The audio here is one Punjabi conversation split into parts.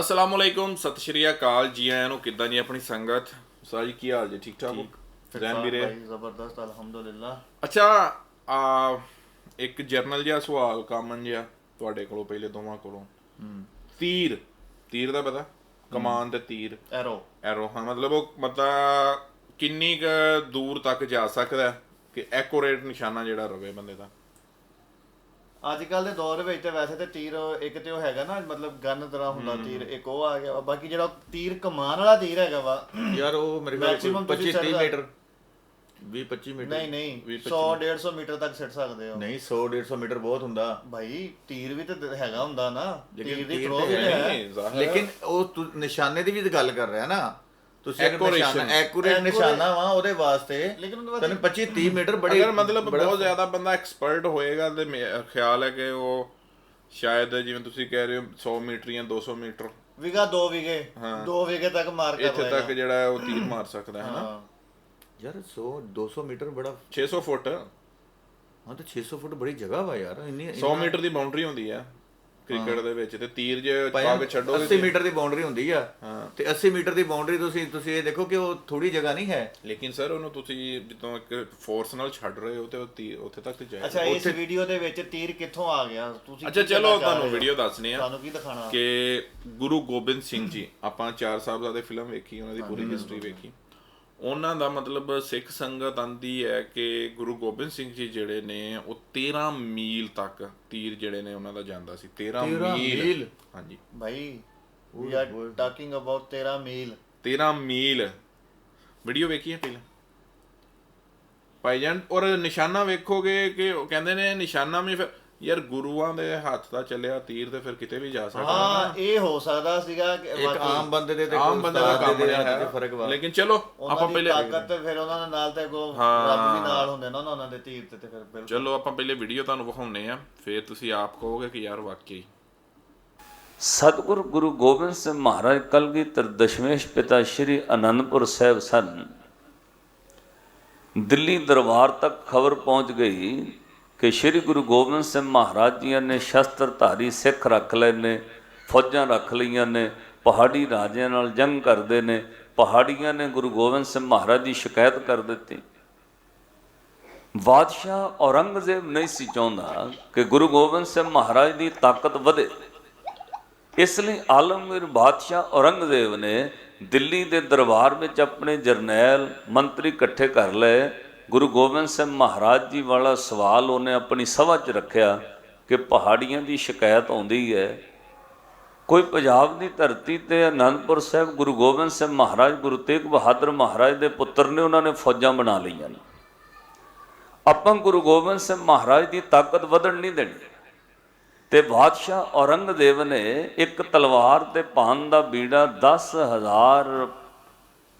ਅਸਲਾਮ ਅਲੈਕੁਮ ਸਤਿ ਸ਼੍ਰੀ ਅਕਾਲ ਜੀ ਆਇਆਂ ਨੂੰ। ਕਿੱਦਾਂ ਜੀ ਆਪਣੀ ਸੰਗਤ? ਸਾਜੀ ਕੀ ਹਾਲ ਜੀ? ਠੀਕ ਠਾਕ ਹੋ? ਵੀਰੇ। ਭਾਈ ਜ਼ਬਰਦਸਤ ਅਲਹਮਦੁਲਿਲਾ। ਅੱਛਾ ਆ ਇੱਕ ਜਰਨਲ ਜਿਹਾ ਸਵਾਲ ਕਾਮਨ ਜਿਹਾ ਤੁਹਾਡੇ ਕੋਲੋਂ ਪਹਿਲੇ ਦੋਵਾਂ ਕੋਲੋਂ। ਤੀਰ। ਤੀਰ ਦਾ ਪਤਾ? ਕਮਾਨ ਤੇ ਤੀਰ। ਐਰੋ। ਐਰੋ ਹਾਂ ਮਤਲਬ ਉਹ ਮਤਲਬ ਕਿੰਨੀ ਕੁ ਦੂਰ ਤੱਕ ਜਾ ਸਕਦਾ ਕਿ ਐਕੂਰੇਟ ਨਿਸ਼ਾਨਾ ਜਿਹੜਾ ਰਵੇ ਬੰਦੇ ਦਾ? ਅੱਜ ਕੱਲ ਦੇ ਦੌਰ ਵਿੱਚ ਤੇ ਵੈਸੇ ਤੇ ਤੀਰ ਇੱਕ ਤੇ ਉਹ ਹੈਗਾ ਨਾ ਮਤਲਬ ਗਨ ਤਰ੍ਹਾਂ ਹੁੰਦਾ ਤੀਰ ਇੱਕ ਉਹ ਆ ਗਿਆ ਵਾ। ਬਾਕੀ ਜਿਹੜਾ ਤੀਰ ਕਮਾਨ ਵਾਲਾ ਤੀਰ ਹੈਗਾ ਵਾ ਯਾਰ ਉਹ ਮੇਰੇ ਖਿਆਲ Maximum 25 ਤੁਸੀਂ 30 ਛੱਡ ਮੀਟਰ 20 25 ਮੀਟਰ ਨਹੀਂ ਨਹੀਂ ਵੀਹ 100 150 ਮੀਟਰ ਤੱਕ ਸਿੱਟ ਸਕਦੇ ਹੋ। ਨਹੀਂ 100 150 ਮੀਟਰ ਬਹੁਤ ਹੁੰਦਾ। ਭਾਈ ਤੀਰ ਵੀ ਤੇ ਹੈਗਾ ਹੁੰਦਾ ਨਾ ਲੇਕਿਨ ਤੀਰ ਦੀ ਤੀਰ ਥਰੋ ਤੇ ਵੀ ਹੈ ਤੇ ਹੈ। ਨਹੀਂ, ਜ਼ਾਹਿਰ। ਹੈ। ਲੇਕਿਨ ਉਹ ਤੂੰ ਨਿਸ਼ਾਨੇ ਦੀ ਵੀ ਤਾਂ ਗੱਲ ਕਰ ਰਿਹਾ ਨਾ। ਤੁਸੀਂ ਇੱਕ Accuration. ਨਿਸ਼ਾਨਾ ਐਕੂਰੇਟ ਨਿਸ਼ਾਨਾ ਵਾ ਉਹਦੇ ਵਾਸਤੇ। ਤੈਨੂੰ 25 30 ਮੀਟਰ ਬੜੀ ਅਗਰ ਮਤਲਬ ਬਹੁਤ ਜ਼ਿਆਦਾ ਬੰਦਾ ਐਕਸਪਰਟ ਹੋਏਗਾ ਤੇ ਖਿਆਲ ਹੈ ਕਿ ਉਹ ਸ਼ਾਇਦ ਜਿਵੇਂ ਤੁਸੀਂ ਕਹਿ ਰਹੇ ਹੋ 100 ਮੀਟਰ ਜਾਂ 200 ਮੀਟਰ। ਵਿਗਾ 2 ਵਿਗੇ। 2 ਵਿਗੇ ਤੱਕ ਮਾਰ ਕਰ ਇੱਥੇ ਤੱਕ ਜਿਹੜਾ ਉਹ ਤੀਰ ਮਾਰ ਸਕਦਾ ਹੈ ਨਾ। ਯਾਰ 100 200 ਮੀਟਰ ਬੜਾ 600 ਫੁੱਟ। ਹਾਂ ਤਾਂ 600 ਫੁੱਟ ਬੜੀ ਜਗ੍ਹਾ ਵਾ ਯਾਰ ਇੰਨੀ 100 ਮੀਟਰ ਦੀ ਬਾਉਂਡਰੀ ਹੁੰਦੀ ਹੈ। ਕ੍ਰਿਕਟ ਦੇ ਵਿੱਚ ਤੇ ਤੀਰ ਜੇ ਪਾ ਕੇ ਛੱਡੋਗੇ 80 ਮੀਟਰ ਦੀ ਬਾਉਂਡਰੀ ਹੁੰਦੀ ਆ। ਤੇ 80 ਮੀਟਰ ਦੀ ਬਾਉਂਡਰੀ ਤੁਸੀਂ ਤੁਸੀਂ ਇਹ ਦੇਖੋ ਕਿ ਉਹ ਥੋੜੀ ਜਗ੍ਹਾ ਨਹੀਂ ਹੈ। ਲੇਕਿਨ ਸਰ ਉਹਨੂੰ ਤੁਸੀਂ ਜਦੋਂ ਇੱਕ ਫੋਰਸ ਨਾਲ ਛੱਡ ਰਹੇ ਹੋ ਤੇ ਉਹ ਤੀਰ ਉੱਥੇ ਤੱਕ ਤੇ ਜਾਏਗਾ। ਅੱਛਾ ਇਸ ਵੀਡੀਓ ਦੇ ਵਿੱਚ ਤੀਰ ਕਿੱਥੋਂ ਆ ਗਿਆ? ਤੁਸੀਂ ਅੱਛਾ ਚਲੋ ਤੁਹਾਨੂੰ? ਵੀਡੀਓ ਦੱਸਣੀ ਆ ਤੁਹਾਨੂੰ ਕੀ ਦਿਖਾਣਾ ਕਿ ਗੁਰੂ ਗੋਬਿੰਦ ਸਿੰਘ ਜੀ ਆਪਾਂ ਚਾਰ ਸਾਹਿਬਜ਼ਾਦੇ ਫਿਲਮ ਵੇਖੀ ਉਹਨਾਂ ਦੀ ਪੂਰੀ ਹਿਸਟਰੀ ਵੇਖੀ। ਉਹਨਾਂ ਦਾ ਮਤਲਬ ਸਿੱਖ ਸੰਗਤ ਆਂਦੀ ਹੈ ਕਿ ਗੁਰੂ ਗੋਬਿੰਦ ਸਿੰਘ ਜੀ ਜਿਹੜੇ ਨੇ ਉਹ 13 ਮੀਲ ਤੱਕ ਤੀਰ ਜਿਹੜੇ ਨੇ ਉਹਨਾਂ ਦਾ ਜਾਂਦਾ ਸੀ। 13 13 ਮੀਲ। ਮੀਲ? ਹਾਂਜੀ। ਭਾਈ ਵੀ ਆਰ ਟਾਕਿੰਗ ਅਬਾਊਟ 13 ਮੀਲ। 13 ਮੀਲ। ਵੀਡੀਓ ਵੇਖੀ ਹੈ ਪਹਿਲਾਂ? ਭਾਈਜਾਨ ਔਰ ਨਿਸ਼ਾਨਾ ਵੇਖੋਗੇ ਕਿ ਉਹ ਕਹਿੰਦੇ ਨੇ ਨਿਸ਼ਾਨਾ ਵੀ ਫਿਰ ਯਾਰ ਗੁਰੂਆਂ ਦੇ ਹੱਥ ਦਾ ਚੱਲਿਆ ਤੀਰ ਤੇ ਫਿਰ ਕਿਤੇ ਵੀ ਜਾ ਸਕਦਾ ਹਾਂ ਇਹ ਹੋ ਸਕਦਾ ਸੀਗਾ ਕਿ ਇੱਕ ਆਮ ਬੰਦੇ ਦੇ ਤੇ ਆਮ ਬੰਦੇ ਦਾ ਕੰਮ ਦੇ ਨਹੀਂ ਹੱਥ ਫ਼ਰਕ ਵਾ। ਲੇਕਿਨ ਚਲੋ ਆਪਾਂ ਪਹਿਲੇ ਤਾਕਤ ਤੇ ਫਿਰ ਉਹਨਾਂ ਦੇ ਨਾਲ ਤੇ ਕੋ। ਰੱਬ ਵੀ ਨਾਲ ਹੁੰਦੇ ਨਾ ਉਹਨਾਂ ਦੇ ਤੀਰ ਤੇ ਤੇ ਫਿਰ ਬਿਲਕੁਲ। ਚਲੋ ਆਪਾਂ ਪਹਿਲੇ ਵੀਡੀਓ ਤੁਹਾਨੂੰ ਵਿਖਾਉਨੇ ਆ ਫਿਰ ਤੁਸੀਂ ਆਪ ਕਹੋਗੇ ਕਿ ਯਾਰ ਵਾਕਈ। ਸਤਿਗੁਰ ਗੁਰੂ ਗੋਬਿੰਦ ਸਿੰਘ ਮਹਾਰਾਜ ਕਲਗੀਧਰ ਦਸ਼ਮੇਸ਼ ਪਿਤਾ ਸ਼੍ਰੀ ਅਨੰਦਪੁਰ ਸਾਹਿਬ ਸਨ। ਦਿੱਲੀ ਦਰਬਾਰ ਤੱਕ ਖਬਰ ਪਹੁੰਚ ਗਈ ਕਿ ਸ਼੍ਰੀ ਗੁਰੂ ਗੋਬਿੰਦ ਸਿੰਘ ਮਹਾਰਾਜ ਜੀ ਨੇ ਸ਼ਸਤਰਧਾਰੀ ਸਿੱਖ ਰੱਖ ਲਏ ਨੇ, ਫੌਜਾਂ ਰੱਖ ਲਈਆਂ ਨੇ, ਪਹਾੜੀ ਰਾਜਿਆਂ ਨਾਲ ਜੰਗ ਕਰਦੇ ਨੇ, ਪਹਾੜੀਆਂ ਨੇ ਗੁਰੂ ਗੋਬਿੰਦ ਸਿੰਘ ਮਹਾਰਾਜ ਦੀ ਸ਼ਿਕਾਇਤ ਕਰ ਦਿੱਤੀ। ਬਾਦਸ਼ਾਹ ਔਰੰਗਜ਼ੇਬ ਨਹੀਂ ਸੀ ਚਾਹੁੰਦਾ ਕਿ ਗੁਰੂ ਗੋਬਿੰਦ ਸਿੰਘ ਮਹਾਰਾਜ ਦੀ ਤਾਕਤ ਵਧੇ। ਇਸ ਲਈ ਆਲਮਗੀਰ ਬਾਦਸ਼ਾਹ ਔਰੰਗਜ਼ੇਬ ਨੇ ਦਿੱਲੀ ਦੇ ਦਰਬਾਰ ਵਿੱਚ ਆਪਣੇ ਜਰਨੈਲ ਮੰਤਰੀ ਇਕੱਠੇ ਕਰ ਲਏ ਗੁਰੂ ਗੋਬਿੰਦ ਸਿੰਘ ਮਹਾਰਾਜ ਜੀ ਵਾਲਾ ਸਵਾਲ ਉਹਨੇ ਆਪਣੀ ਸਭਾ 'ਚ ਰੱਖਿਆ ਕਿ ਪਹਾੜੀਆਂ ਦੀ ਸ਼ਿਕਾਇਤ ਆਉਂਦੀ ਹੈ। ਕੋਈ ਪੰਜਾਬ ਦੀ ਧਰਤੀ ਤੇ ਆਨੰਦਪੁਰ ਸਾਹਿਬ ਗੁਰੂ ਗੋਬਿੰਦ ਸਿੰਘ ਮਹਾਰਾਜ, ਗੁਰੂ ਤੇਗ ਬਹਾਦਰ ਮਹਾਰਾਜ ਦੇ ਪੁੱਤਰ ਨੇ ਉਹਨਾਂ ਨੇ ਫੌਜਾਂ ਬਣਾ ਲਈਆਂ ਨੇ। ਆਪਾਂ ਗੁਰੂ ਗੋਬਿੰਦ ਸਿੰਘ ਮਹਾਰਾਜ ਦੀ ਤਾਕਤ ਵਧਣ ਨਹੀਂ ਦੇਣੀ। ਤੇ ਬਾਦਸ਼ਾਹ ਔਰੰਗਜ਼ੇਬ ਨੇ ਇੱਕ ਤਲਵਾਰ ਤੇ ਪਾਨ ਦਾ ਬੀੜਾ 10000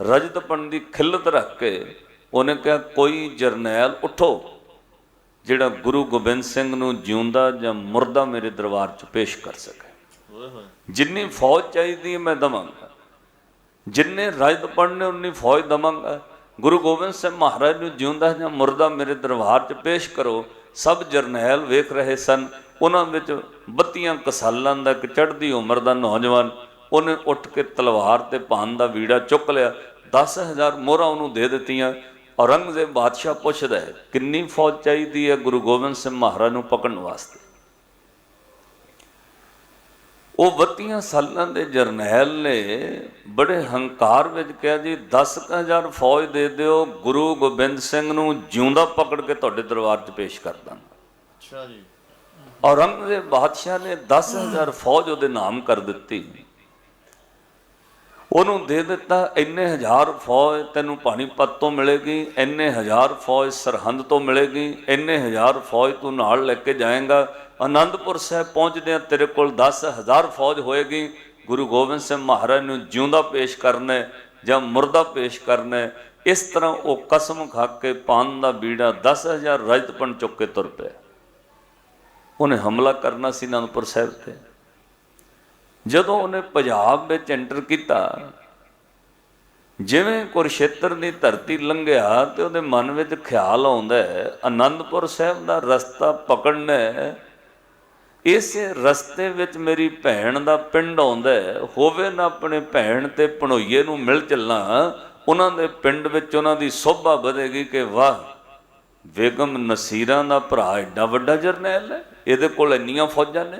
ਰਜਤਪਣ ਦੀ ਖਿੱਲਤ ਰੱਖ ਕੇ ਉਹਨੇ ਕਿਹਾ ਕੋਈ ਜਰਨੈਲ ਉਠੋ ਜਿਹੜਾ ਗੁਰੂ ਗੋਬਿੰਦ ਸਿੰਘ ਨੂੰ ਜਿਉਂਦਾ ਜਾਂ ਮੁਰਦਾ ਮੇਰੇ ਦਰਬਾਰ 'ਚ ਪੇਸ਼ ਕਰ ਸਕੇ। ਜਿੰਨੀ ਫੌਜ ਚਾਹੀਦੀ ਹੈ ਮੈਂ ਦਵਾਂਗਾ। ਜਿੰਨੇ ਰਜਤਪਣ ਨੇ ਉਨੀ ਫੌਜ ਦਵਾਂਗਾ। ਗੁਰੂ ਗੋਬਿੰਦ ਸਿੰਘ ਮਹਾਰਾਜ ਨੂੰ ਜਿਉਂਦਾ ਜਾਂ ਮੁਰਦਾ ਮੇਰੇ ਦਰਬਾਰ 'ਚ ਪੇਸ਼ ਕਰੋ ਸਭ ਜਰਨੈਲ ਵੇਖ ਰਹੇ ਸਨ। ਉਹਨਾਂ ਵਿੱਚ ਬੱਤੀਆਂ ਕਸਾਲਾਂ ਦਾ ਇੱਕ ਚੜ੍ਹਦੀ ਉਮਰ ਦਾ ਨੌਜਵਾਨ ਉਹਨੇ ਉੱਠ ਕੇ ਤਲਵਾਰ ਤੇ ਪਾਨ ਦਾ ਵੀੜਾ ਚੁੱਕ ਲਿਆ। 10000 ਮੋਹਰਾਂ ਉਹਨੂੰ ਦੇ ਦਿੱਤੀਆਂ। ਔਰੰਗਜ਼ੇਬ ਬਾਦਸ਼ਾਹ ਪੁੱਛਦਾ ਹੈ ਕਿੰਨੀ ਫੌਜ ਚਾਹੀਦੀ ਹੈ ਗੁਰੂ ਗੋਬਿੰਦ ਸਿੰਘ ਮਹਾਰਾਜ ਨੂੰ ਪਕੜਨ ਵਾਸਤੇ? ਉਹ 32 ਸਾਲਾਂ ਦੇ ਜਰਨੈਲ ਨੇ ਬੜੇ ਹੰਕਾਰ ਵਿੱਚ ਕਿਹਾ ਜੀ 10000 ਫੌਜ ਦੇ ਦਿਓ ਗੁਰੂ ਗੋਬਿੰਦ ਸਿੰਘ ਨੂੰ ਜਿਉਂਦਾ ਪਕੜ ਕੇ ਤੁਹਾਡੇ ਦਰਬਾਰ 'ਚ ਪੇਸ਼ ਕਰ ਦਾਂਗਾ। ਅੱਛਾ ਜੀ। ਔਰੰਗਜ਼ੇਬ ਬਾਦਸ਼ਾਹ ਨੇ 10000 ਫੌਜ ਉਹਦੇ ਨਾਮ ਕਰ ਦਿੱਤੀ। ਉਹਨੂੰ ਦੇ ਦਿੱਤਾ, ਇੰਨੇ ਹਜ਼ਾਰ ਫੌਜ ਤੈਨੂੰ ਪਾਣੀਪਤ ਤੋਂ ਮਿਲੇਗੀ, ਇੰਨੇ ਹਜ਼ਾਰ ਫੌਜ ਸਰਹੰਦ ਤੋਂ ਮਿਲੇਗੀ, ਇੰਨੇ ਹਜ਼ਾਰ ਫੌਜ ਤੂੰ ਨਾਲ ਲੈ ਕੇ ਜਾਏਗਾ। ਆਨੰਦਪੁਰ ਸਾਹਿਬ ਪਹੁੰਚਦਿਆਂ ਤੇਰੇ ਕੋਲ 10000 ਫੌਜ ਹੋਏਗੀ। ਗੁਰੂ ਗੋਬਿੰਦ ਸਿੰਘ ਮਹਾਰਾਜ ਨੂੰ ਜਿਉਂਦਾ ਪੇਸ਼ ਕਰਨਾ ਜਾਂ ਮੁਰਦਾ ਪੇਸ਼ ਕਰਨਾ ਇਸ ਤਰ੍ਹਾਂ ਉਹ ਕਸਮ ਖਾ ਕੇ ਪਾਨ ਦਾ ਬੀੜਾ 10000 ਰਜਤਪਣ ਚੁੱਕ ਕੇ ਤੁਰ ਪਿਆ। ਉਹਨੇ ਹਮਲਾ ਕਰਨਾ ਸੀ ਅਨੰਦਪੁਰ ਸਾਹਿਬ ਤੇ। ਜਦੋਂ ਉਹਨੇ ਪੰਜਾਬ ਵਿੱਚ ਐਂਟਰ ਕੀਤਾ ਜਿਵੇਂ ਕੁਰਸ਼ੇਤਰ ਦੀ ਧਰਤੀ ਲੰਘਿਆ ਤੇ ਉਹਦੇ ਮਨ ਵਿੱਚ ਖਿਆਲ ਆਉਂਦਾ ਹੈ ਆਨੰਦਪੁਰ ਸਾਹਿਬ ਦਾ ਰਸਤਾ ਪਕੜਨਾ ਹੈ ਇਸੇ ਰਸਤੇ ਵਿੱਚ ਮੇਰੀ ਭੈਣ ਦਾ ਪਿੰਡ ਆਉਂਦਾ ਹੈ, ਹੋਵੇ ਨਾ ਆਪਣੇ ਭੈਣ ਤੇ ਭਣੋਈਏ ਨੂੰ ਮਿਲ ਚੱਲਾਂ ਉਹਨਾਂ ਦੇ ਪਿੰਡ ਵਿੱਚ ਉਹਨਾਂ ਦੀ ਸੋਭਾ ਵਧੇਗੀ ਕਿ ਵਾਹ ਬੇਗਮ ਨਸੀਰਾਂ ਦਾ ਭਰਾ ਐਡਾ ਵੱਡਾ ਜਰਨੈਲ ਹੈ ਇਹਦੇ ਕੋਲ ਇੰਨੀਆਂ ਫੌਜਾਂ ਨੇ।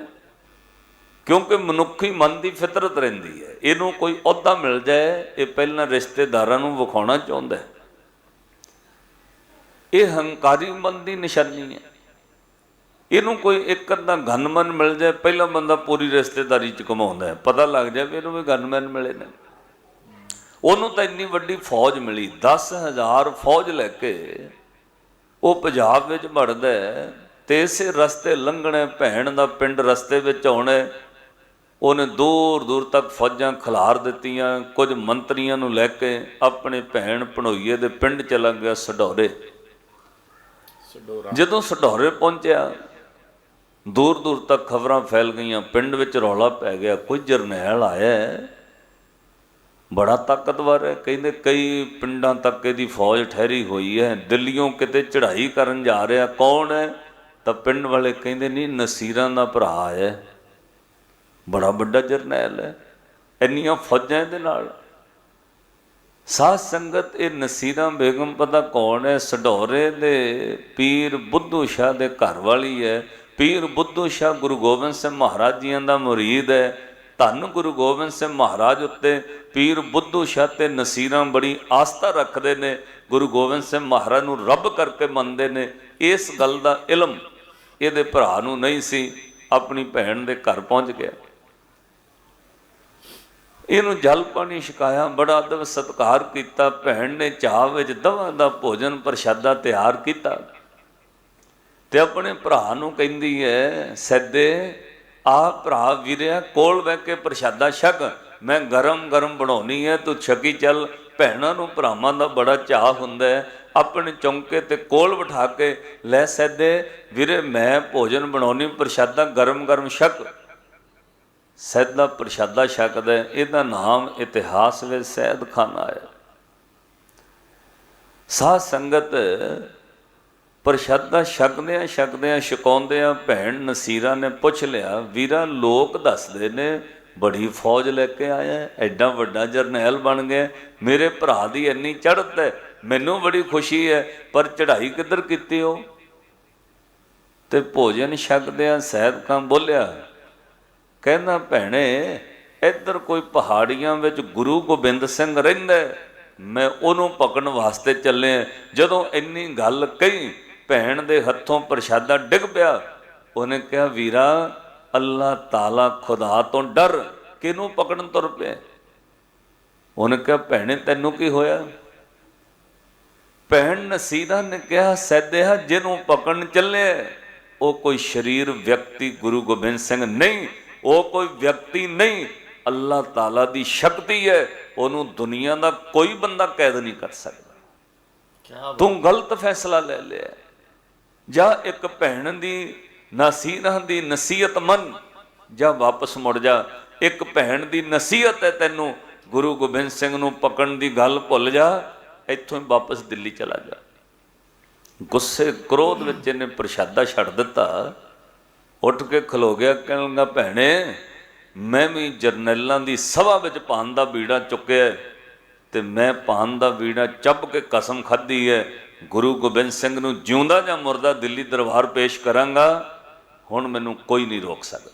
ਕਿਉਂਕਿ ਮਨੁੱਖੀ ਮਨ ਦੀ ਫਿਤਰਤ ਰਹਿੰਦੀ ਹੈ। ਇਹਨੂੰ ਕੋਈ ਅਹੁਦਾ ਮਿਲ ਜਾਏ, ਇਹ ਪਹਿਲਾਂ ਰਿਸ਼ਤੇਦਾਰਾਂ ਨੂੰ ਵਿਖਾਉਣਾ ਚਾਹੁੰਦਾ ਹੈ। ਇਹ ਹੰਕਾਰੀ ਮਨ ਦੀ ਨਿਸ਼ਾਨੀ ਹੈ। ਇਹਨੂੰ ਕੋਈ ਇੱਕ ਅੱਧਾ ਗਨਮਨ ਮਿਲ ਜਾਏ, ਪਹਿਲਾ ਬੰਦਾ ਪੂਰੀ ਰਿਸ਼ਤੇਦਾਰੀ ਚ ਕਮਾਉਂਦਾ ਹੈ। ਪਤਾ ਲੱਗ ਜਾਏ ਵੀ ਇਹਨੂੰ ਵੀ ਗਨਮੈਨ ਮਿਲੇ ਨੇ। ਉਹਨੂੰ ਤਾਂ ਇੰਨੀ ਵੱਡੀ ਫੌਜ ਮਿਲੀ 10000 ਫੌਜ ਲੈ ਕੇ ਉਹ ਪੰਜਾਬ ਵਿੱਚ ਵੜਦਾ ਹੈ ਤੇ ਇਸੇ ਰਸਤੇ ਲੰਘਣੇ ਭੈਣ ਦਾ ਪਿੰਡ ਰਸਤੇ ਵਿੱਚ ਆਉਣਾ ਉਹਨੇ ਦੂਰ ਦੂਰ ਤੱਕ ਫੌਜਾਂ ਖਿਲਾਰ ਦਿੱਤੀਆਂ ਕੁਝ ਮੰਤਰੀਆਂ ਨੂੰ ਲੈ ਕੇ ਆਪਣੇ ਭੈਣ ਭਣੋਈਏ ਦੇ ਪਿੰਡ ਚਲਾ ਗਿਆ ਸਡੌਰੇ ਜਦੋਂ ਸਡੌਰੇ ਪਹੁੰਚਿਆ ਦੂਰ ਦੂਰ ਤੱਕ ਖਬਰਾਂ ਫੈਲ ਗਈਆਂ ਪਿੰਡ ਵਿੱਚ ਰੌਲਾ ਪੈ ਗਿਆ ਕੋਈ ਜਰਨੈਲ ਆਇਆ ਬੜਾ ਤਾਕਤਵਰ ਹੈ ਕਹਿੰਦੇ ਕਈ ਪਿੰਡਾਂ ਤੱਕ ਇਹਦੀ ਫੌਜ ਠਹਿਰੀ ਹੋਈ ਹੈ ਦਿੱਲੀੋਂ ਕਿਤੇ ਚੜ੍ਹਾਈ ਕਰਨ ਜਾ ਰਿਹਾ ਕੌਣ ਹੈ? ਤਾਂ ਪਿੰਡ ਵਾਲੇ ਕਹਿੰਦੇ ਨਹੀਂ ਨਸੀਰਾਂ ਦਾ ਭਰਾ ਹੈ। ਬੜਾ ਵੱਡਾ ਜਰਨੈਲ ਹੈ। ਇੰਨੀਆਂ ਫੌਜਾਂ ਇਹਦੇ ਨਾਲ। ਸਾਧ ਸੰਗਤ, ਇਹ ਨਸੀਰਾ ਬੇਗਮ ਪਤਾ ਕੌਣ ਹੈ? ਸਡੋਰੇ ਦੇ ਪੀਰ ਬੁੱਧੂ ਸ਼ਾਹ ਦੇ ਘਰ ਵਾਲੀ ਹੈ। ਪੀਰ ਬੁੱਧੂ ਸ਼ਾਹ ਗੁਰੂ ਗੋਬਿੰਦ ਸਿੰਘ ਮਹਾਰਾਜ ਜੀਆਂ ਦਾ ਮੁਰੀਦ ਹੈ। ਧੰਨ ਗੁਰੂ ਗੋਬਿੰਦ ਸਿੰਘ ਮਹਾਰਾਜ ਉੱਤੇ ਪੀਰ ਬੁੱਧੂ ਸ਼ਾਹ ਤੇ ਨਸੀਰਾਂ ਬੜੀ ਆਸਥਾ ਰੱਖਦੇ ਨੇ। ਗੁਰੂ ਗੋਬਿੰਦ ਸਿੰਘ ਮਹਾਰਾਜ ਨੂੰ ਰੱਬ ਕਰਕੇ ਮੰਨਦੇ ਨੇ। ਇਸ ਗੱਲ ਦਾ ਇਲਮ ਇਹਦੇ ਭਰਾ ਨੂੰ ਨਹੀਂ ਸੀ। ਆਪਣੀ ਭੈਣ ਦੇ ਘਰ ਪਹੁੰਚ ਗਿਆ। ਇਹਨੂੰ ਜਲ ਪਾਣੀ ਛਕਾਇਆ, ਬੜਾ ਅਦਬ ਸਤਿਕਾਰ ਕੀਤਾ, ਭੈਣ ਨੇ ਚਾਹ ਵਿੱਚ ਦਵਾ ਦਾ ਭੋਜਨ ਪ੍ਰਸ਼ਾਦਾ ਤਿਆਰ ਕੀਤਾ। ਤੇ ਆਪਣੇ ਭਰਾ ਨੂੰ ਕਹਿੰਦੀ ਹੈ, ਸੱਦੇ ਆ ਭਰਾ ਵੀਰਿਆ, ਕੋਲ ਬਹਿ ਕੇ ਪ੍ਰਸ਼ਾਦਾ ਛਕ। ਮੈਂ ਗਰਮ ਗਰਮ ਬਣਾਉਣੀ ਹੈ, ਤੂੰ ਛਕੀ ਚੱਲ। ਭੈਣਾਂ ਨੂੰ ਭਰਾਵਾਂ ਦਾ ਬੜਾ ਚਾਹ ਹੁੰਦਾ ਹੈ। ਆਪਣੇ ਚੌਂਕੇ ਤੇ ਕੋਲ ਬਿਠਾ ਕੇ, ਲੈ ਸੱਦੇ, ਵੀਰੇ, ਮੈਂ ਭੋਜਨ ਬਣਾਉਣੀ, ਪ੍ਰਸ਼ਾਦਾ ਗਰਮ ਗਰਮ ਛਕ। ਸੈਦ ਦਾ ਪ੍ਰਸ਼ਾਦਾ ਛਕਦਾ, ਇਹਦਾ ਨਾਮ ਇਤਿਹਾਸ ਵਿੱਚ ਸਹਿਦ ਖਾਨਾ ਆਇਆ ਸਾਧ ਸੰਗਤ ਪ੍ਰਸ਼ਾਦਾ ਛਕਦਿਆਂ ਛਕਦਿਆਂ ਛਕਾਉਂਦਿਆਂ ਭੈਣ ਨਸੀਰਾ ਨੇ ਪੁੱਛ ਲਿਆ, ਵੀਰਾ, ਲੋਕ ਦੱਸਦੇ ਨੇ ਬੜੀ ਫੌਜ ਲੈ ਕੇ ਆਇਆ ਐਡਾ ਵੱਡਾ ਜਰਨੈਲ ਬਣ ਗਿਆ ਮੇਰੇ ਭਰਾ ਦੀ ਇੰਨੀ ਚੜ੍ਹਤ ਹੈ, ਮੈਨੂੰ ਬੜੀ ਖੁਸ਼ੀ ਹੈ, ਪਰ ਚੜ੍ਹਾਈ ਕਿੱਧਰ ਕੀਤੀ ਹੋ ਤੇ ਭੋਜਨ ਛਕਦਿਆਂ ਸਹਿਦ ਖਾਂ ਬੋਲਿਆ ਕਹਿੰਦਾ, ਭੈਣੇ, ਇੱਧਰ ਕੋਈ ਪਹਾੜੀਆਂ ਵਿੱਚ ਗੁਰੂ ਗੋਬਿੰਦ ਸਿੰਘ ਰਹਿੰਦਾ ਮੈਂ ਉਹਨੂੰ ਪਕੜਨ ਵਾਸਤੇ ਚੱਲਿਆ ਜਦੋਂ ਇੰਨੀ ਗੱਲ ਕਹੀ, ਭੈਣ ਦੇ ਹੱਥੋਂ ਪ੍ਰਸ਼ਾਦਾ ਡਿੱਗ ਪਿਆ। ਉਹਨੇ ਕਿਹਾ, ਵੀਰਾ ਅੱਲਾਹ ਤਾਲਾ ਖੁਦਾ ਤੋਂ ਡਰ, ਕਿਹਨੂੰ ਪਕੜਨ ਤੁਰ ਪਿਆ ਉਹਨੇ ਕਿਹਾ, ਭੈਣੇ, ਤੈਨੂੰ ਕੀ ਹੋਇਆ? ਭੈਣ ਨਸੀਦਾ ਨੇ ਕਿਹਾ ਸੈਦਿਆ ਜਿਹਨੂੰ ਪਕੜਨ ਚੱਲੇ ਉਹ ਕੋਈ ਸ਼ਰੀਰ ਵਿਅਕਤੀ ਗੁਰੂ ਗੋਬਿੰਦ ਸਿੰਘ ਨਹੀਂ ਉਹ ਕੋਈ ਵਿਅਕਤੀ ਨਹੀਂ ਅੱਲਾਹ ਤਾਲਾ ਦੀ ਸ਼ਕਤੀ ਹੈ ਉਹਨੂੰ ਦੁਨੀਆ ਦਾ ਕੋਈ ਬੰਦਾ ਕੈਦ ਨਹੀਂ ਕਰ ਸਕਦਾ। ਤੂੰ ਗਲਤ ਫੈਸਲਾ ਲੈ ਲਿਆ। ਜਾਂ ਇੱਕ ਭੈਣ ਦੀ ਨਸੀਹਤ ਦੀ ਨਸੀਹਤ ਮੰਨ ਜਾਂ ਵਾਪਸ ਮੁੜ ਜਾ। ਇੱਕ ਭੈਣ ਦੀ ਨਸੀਹਤ ਹੈ ਤੈਨੂੰ ਗੁਰੂ ਗੋਬਿੰਦ ਸਿੰਘ ਨੂੰ ਪਕੜਨ ਦੀ ਗੱਲ ਭੁੱਲ ਜਾ ਇੱਥੋਂ ਹੀ ਵਾਪਸ ਦਿੱਲੀ ਚਲਾ ਜਾ। ਗੁੱਸੇ ਕ੍ਰੋਧ ਵਿੱਚ ਇਹਨੇ ਪ੍ਰਸ਼ਾਦਾ ਛੱਡ ਦਿੱਤਾ। ਉੱਠ ਕੇ ਖਲੋ ਗਿਆ, ਕਹਿਣ ਲੱਗਾ, ਭੈਣੇ, ਮੈਂ ਵੀ ਜਰਨੈਲਾਂ ਦੀ ਸਭਾ ਵਿੱਚ ਭਾਨ ਦਾ ਬੀੜਾ ਚੁੱਕਿਆ ਹੈ ਤੇ ਮੈਂ ਭਾਨ ਦਾ ਬੀੜਾ ਚੱਬ ਕੇ ਕਸਮ ਖਾਧੀ ਹੈ। ਗੁਰੂ ਗੋਬਿੰਦ ਸਿੰਘ ਨੂੰ ਜਿਉਂਦਾ ਜਾਂ ਮੁਰਦਾ ਦਿੱਲੀ ਦਰਬਾਰ ਪੇਸ਼ ਕਰਾਂਗਾ, ਹੁਣ ਮੈਨੂੰ ਕੋਈ ਨਹੀਂ ਰੋਕ ਸਕਦਾ।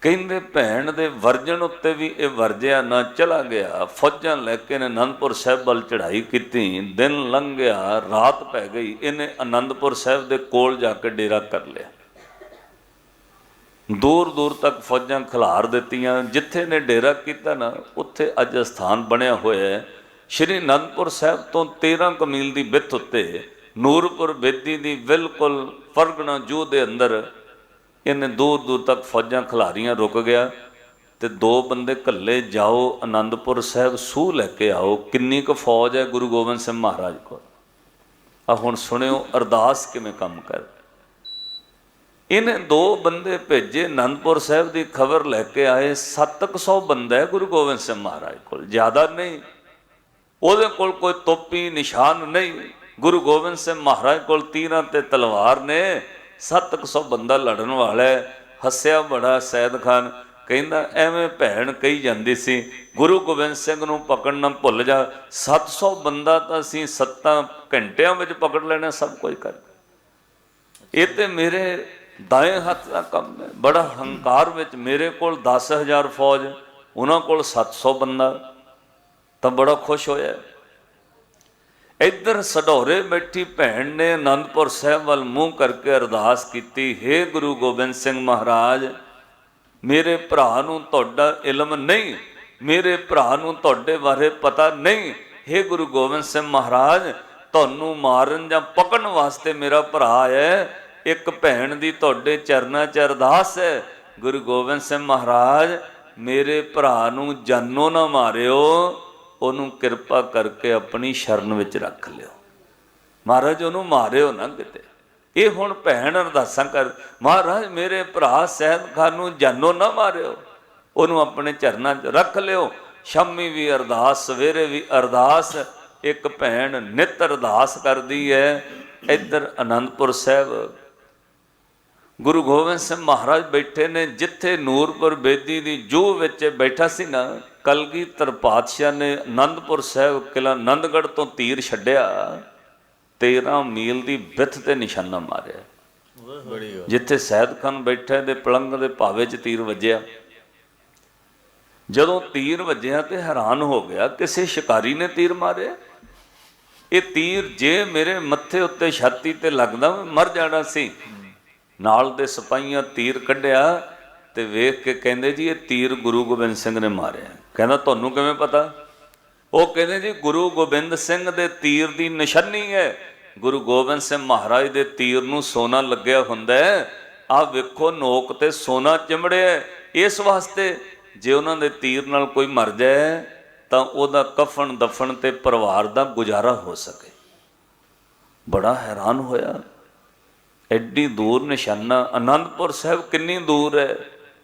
ਕਹਿੰਦੇ, ਭੈਣ ਦੇ ਵਰਜਣ ਉੱਤੇ ਵੀ ਇਹ ਵਰਜਿਆ ਨਾ ਚਲਾ ਗਿਆ। ਫੌਜਾਂ ਲੈ ਕੇ ਨੇ ਅਨੰਦਪੁਰ ਸਾਹਿਬ ਵੱਲ ਚੜ੍ਹਾਈ ਕੀਤੀ। ਦਿਨ ਲੰਘ ਗਿਆ ਰਾਤ ਪੈ ਗਈ। ਇਹਨੇ ਅਨੰਦਪੁਰ ਸਾਹਿਬ ਦੇ ਕੋਲ ਜਾ ਕੇ ਡੇਰਾ ਕਰ ਲਿਆ। ਦੂਰ ਦੂਰ ਤੱਕ ਫੌਜਾਂ ਖਿਲਾਰ ਦਿੱਤੀਆਂ, ਜਿੱਥੇ ਨੇ ਡੇਰਾ ਕੀਤਾ ਨਾ, ਉੱਥੇ ਅੱਜ ਸਥਾਨ ਬਣਿਆ ਹੋਇਆ ਹੈ। ਸ਼੍ਰੀ ਅਨੰਦਪੁਰ ਸਾਹਿਬ ਤੋਂ 13 ਕਮੀਲ ਦੀ ਵਿੱਥ ਉੱਤੇ ਨੂਰਪੁਰ ਬੇਦੀ ਦੀ ਬਿਲਕੁਲ ਫਰਗਣਾ ਜੂ ਦੇ ਅੰਦਰ ਇਹਨੇ ਦੂਰ ਦੂਰ ਤੱਕ ਫੌਜਾਂ ਖਿਲਾਰੀਆਂ ਰੁਕ ਗਿਆ ਤੇ ਦੋ ਬੰਦੇ ਕੱਲੇ ਜਾਓ ਆਨੰਦਪੁਰ ਸਾਹਿਬ ਸੂਹ ਲੈ ਕੇ ਆਓ, ਕਿੰਨੀ ਕੁ ਫੌਜ ਹੈ ਗੁਰੂ ਗੋਬਿੰਦ ਸਿੰਘ ਮਹਾਰਾਜ ਕੋਲ? ਆ ਹੁਣ ਸੁਣਿਓ ਅਰਦਾਸ ਕਿਵੇਂ ਕੰਮ ਕਰ ਇਹਨੇ ਦੋ ਬੰਦੇ ਭੇਜੇ, ਅਨੰਦਪੁਰ ਸਾਹਿਬ ਦੀ ਖਬਰ ਲੈ ਕੇ ਆਏ 700 ਬੰਦਾ ਹੈ ਗੁਰੂ ਗੋਬਿੰਦ ਸਿੰਘ ਮਹਾਰਾਜ ਕੋਲ, ਜ਼ਿਆਦਾ ਨਹੀਂ। ਉਹਦੇ ਕੋਲ ਕੋਈ ਤੋਪੀ, ਨਿਸ਼ਾਨ ਨਹੀਂ। ਗੁਰੂ ਗੋਬਿੰਦ ਸਿੰਘ ਮਹਾਰਾਜ ਕੋਲ ਤੀਰਾਂ ਤੇ ਤਲਵਾਰ ਨੇ 700 ਬੰਦਾ ਲੜਨ ਵਾਲਾ ਹੱਸਿਆ ਬੜਾ ਸੈਦ ਖਾਨ, ਕਹਿੰਦਾ ਐਵੇਂ ਭੈਣ ਕਹੀ ਜਾਂਦੀ ਸੀ, ਗੁਰੂ ਗੋਬਿੰਦ ਸਿੰਘ ਨੂੰ ਪਕੜਨਾ ਭੁੱਲ ਜਾ 700 ਬੰਦਾ ਤਾਂ ਅਸੀਂ 7 ਘੰਟਿਆਂ ਵਿੱਚ ਪਕੜ ਲੈਣਾ, ਸਭ ਕੁਝ ਕਰ ਇਹ ਤੇ ਮੇਰੇ ਦਾਏ ਹੱਥ ਦਾ ਕੰਮ ਹੈ ਬੜਾ ਹੰਕਾਰ ਵਿੱਚ ਮੇਰੇ ਕੋਲ 10000 ਫੌਜ ਉਹਨਾਂ ਕੋਲ 700 ਬੰਦਾ ਤਾਂ ਬੜਾ ਖੁਸ਼ ਹੋਇਆ ਇੱਧਰ ਸਡੋਰੇ ਬੈਠੀ ਭੈਣ ਨੇ ਅਨੰਦਪੁਰ ਸਾਹਿਬ ਵੱਲ ਮੂੰਹ ਕਰਕੇ ਅਰਦਾਸ ਕੀਤੀ हे ਗੁਰੂ ਗੋਬਿੰਦ ਸਿੰਘ ਮਹਾਰਾਜ ਮੇਰੇ ਭਰਾ ਨੂੰ ਤੁਹਾਡਾ ਇਲਮ ਨਹੀਂ ਮੇਰੇ ਭਰਾ ਨੂੰ ਤੁਹਾਡੇ ਬਾਰੇ ਪਤਾ ਨਹੀਂ हे ਗੁਰੂ ਗੋਬਿੰਦ ਸਿੰਘ ਮਹਾਰਾਜ ਤੁਹਾਨੂੰ ਮਾਰਨ ਜਾਂ ਪਕੜਨ ਵਾਸਤੇ ਮੇਰਾ ਭਰਾ ਹੈ ਇੱਕ ਭੈਣ ਦੀ ਤੁਹਾਡੇ ਚਰਨਾਂ 'ਚ ਅਰਦਾਸ ਹੈ। ਗੁਰੂ ਗੋਬਿੰਦ ਸਿੰਘ ਮਹਾਰਾਜ, ਮੇਰੇ ਭਰਾ ਨੂੰ ਜਾਨੋਂ ਨਾ ਮਾਰਿਓ, ਉਹਨੂੰ ਕਿਰਪਾ ਕਰਕੇ ਆਪਣੀ ਸ਼ਰਨ ਵਿੱਚ ਰੱਖ ਲਿਓ। ਮਹਾਰਾਜ, ਉਹਨੂੰ ਮਾਰਿਓ ਨਾ ਕਿਤੇ। ਇਹ ਹੁਣ ਭੈਣ ਅਰਦਾਸਾਂ ਕਰ, ਮਹਾਰਾਜ, ਮੇਰੇ ਭਰਾ ਸਹਿਬ ਖਾਨ ਨੂੰ ਜਾਨੋਂ ਨਾ ਮਾਰਿਓ। ਉਹਨੂੰ ਆਪਣੇ ਚਰਨਾਂ 'ਚ ਰੱਖ ਲਿਓ। ਸ਼ਾਮੀ ਵੀ ਅਰਦਾਸ, ਸਵੇਰੇ ਵੀ ਅਰਦਾਸ, ਇੱਕ ਭੈਣ ਨਿਤ ਅਰਦਾਸ ਕਰਦੀ ਹੈ। ਇੱਧਰ ਅਨੰਦਪੁਰ ਸਾਹਿਬ ਗੁਰੂ ਗੋਬਿੰਦ ਸਿੰਘ ਮਹਾਰਾਜ ਬੈਠੇ ਨੇ, ਜਿੱਥੇ ਨੂਰਪੁਰ ਬੇਦੀ ਦੀ ਜੋ ਵਿੱਚ ਬੈਠਾ ਸੀ ਨਾ ਕਲਗੀਧਰ ਪਾਤਸ਼ਾਹ ਨੇ ਆਨੰਦਪੁਰ ਸਾਹਿਬ ਕਿਲਾ ਆਨੰਦਗੜ੍ਹ ਤੋਂ ਤੀਰ ਛੱਡਿਆ 13 ਮੀਲ ਦੀ ਵਿੱਥ ਤੇ ਨਿਸ਼ਾਨਾ ਮਾਰਿਆ। ਜਿੱਥੇ ਸੈਦ ਖਾਨ ਬੈਠਾ ਦੇ ਪਲੰਗ ਦੇ ਭਾਵੇ 'ਚ ਤੀਰ ਵੱਜਿਆ। ਜਦੋਂ ਤੀਰ ਵੱਜਿਆ ਤੇ ਹੈਰਾਨ ਹੋ ਗਿਆ, ਕਿਸੇ ਸ਼ਿਕਾਰੀ ਨੇ ਤੀਰ ਮਾਰਿਆ? ਇਹ ਤੀਰ ਜੇ ਮੇਰੇ ਮੱਥੇ ਉੱਤੇ ਛਾਤੀ ਤੇ ਲੱਗਦਾ, ਮੈਂ ਮਰ ਜਾਣਾ ਸੀ। ਨਾਲ ਦੇ ਸਿਪਾਹੀਆਂ ਤੀਰ ਕੱਢਿਆ ਤੇ ਵੇਖ ਕੇ ਕਹਿੰਦੇ ਜੀ ਇਹ ਤੀਰ ਗੁਰੂ ਗੋਬਿੰਦ ਸਿੰਘ ਨੇ ਮਾਰਿਆ। ਕਹਿੰਦਾ, ਤੁਹਾਨੂੰ ਕਿਵੇਂ ਪਤਾ? ਉਹ ਕਹਿੰਦੇ ਜੀ, ਗੁਰੂ ਗੋਬਿੰਦ ਸਿੰਘ ਦੇ ਤੀਰ ਦੀ ਨਿਸ਼ਾਨੀ ਹੈ। ਗੁਰੂ ਗੋਬਿੰਦ ਸਿੰਘ ਮਹਾਰਾਜ ਦੇ ਤੀਰ ਨੂੰ ਸੋਨਾ ਲੱਗਿਆ ਹੁੰਦਾ ਹੈ। ਆਹ ਵੇਖੋ, ਨੋਕ ਤੇ ਸੋਨਾ ਚਿਮੜਿਆ ਇਸ ਵਾਸਤੇ ਜੇ ਉਹਨਾਂ ਦੇ ਤੀਰ ਨਾਲ ਕੋਈ ਮਰ ਜਾਏ, ਤਾਂ ਉਹਦਾ ਕਫਨ ਦਫਨ ਤੇ ਪਰਿਵਾਰ ਦਾ ਗੁਜ਼ਾਰਾ ਹੋ ਸਕੇ। ਬੜਾ ਹੈਰਾਨ ਹੋਇਆ। ਐਡੀ ਦੂਰ ਨਿਸ਼ਾਨਾ ਆਨੰਦਪੁਰ ਸਾਹਿਬ ਕਿੰਨੀ ਦੂਰ ਹੈ।